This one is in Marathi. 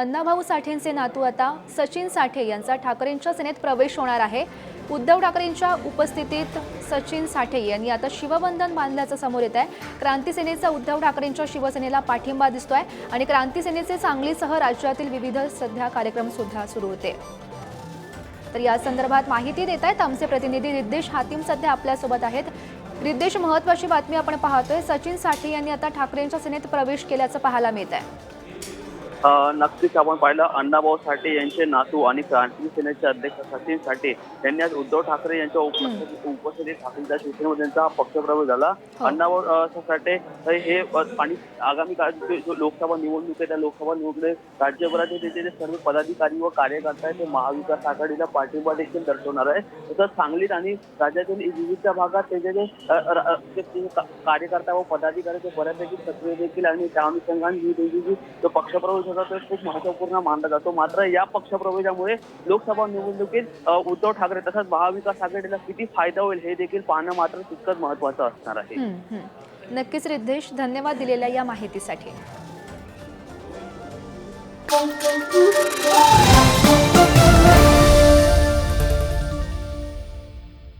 अण्णाभाऊ साठेंचे नातू आता सचिन साठे यांचा ठाकरेंच्या सेनेत प्रवेश होणार आहे. उद्धव ठाकरेंच्या उपस्थितीत सचिन साठे यांनी आता शिवबंधन बांधल्याचं समोर येत आहे क्रांती सेनेचा उद्धव ठाकरेंच्या शिवसेनेला पाठिंबा दिसतोय आणि क्रांती सेनेचे सांगलीसह राज्यातील विविध सध्या कार्यक्रम सुद्धा सुरू होते. तर या संदर्भात माहिती देत आहेत आमचे प्रतिनिधी रिद्देश हातीम सध्या आपल्यासोबत आहेत. रिद्देश महत्वाची बातमी आपण पाहतोय. सचिन साठे यांनी आता ठाकरेंच्या सेनेत प्रवेश केल्याचं पाहायला मिळत आहे नक्कीच आपण पाहिलं अण्णाभाऊ साठे यांचे नातू आणि क्रांती सेनेचे अध्यक्ष सचिन साठे यांनी आज उद्धव ठाकरे यांच्या उपस्थितीत उपस्थितीत ठाकरेंच्या शिवसेनेमध्ये त्यांचा पक्षप्रवेश झाला. हो. अण्णाभाऊ साठे हे आणि आगामी काळात जो- जो लोकसभा निवडणूक आहे त्या लोकसभा निवडणुकीत राज्यभराचे त्याचे जे सर्व पदाधिकारी व कार्यकर्ते आहेत ते महाविकास आघाडीला पाठिंबा देखील दर्शवणार आहे तसंच सांगलीत आणि राज्यातील विविध भागात त्याचे जे कार्यकर्ता व पदाधिकारी ते बऱ्यापैकी सक्रिय देखील आणि त्या अनुषंगाने ही जो पक्षप्रवेश पक्षाचा तो खूप महत्त्वपूर्ण मानला जातो. मात्र या पक्षप्रवेशामुळे लोकसभा निवडणुकीत उद्धव ठाकरे तसंच महाविकास आघाडीला किती फायदा होईल हे देखील पाहणं मात्र तितकंच महत्वाचं असणार आहे. नक्कीच रिद्धेश धन्यवाद दिलेल्या या माहितीसाठी.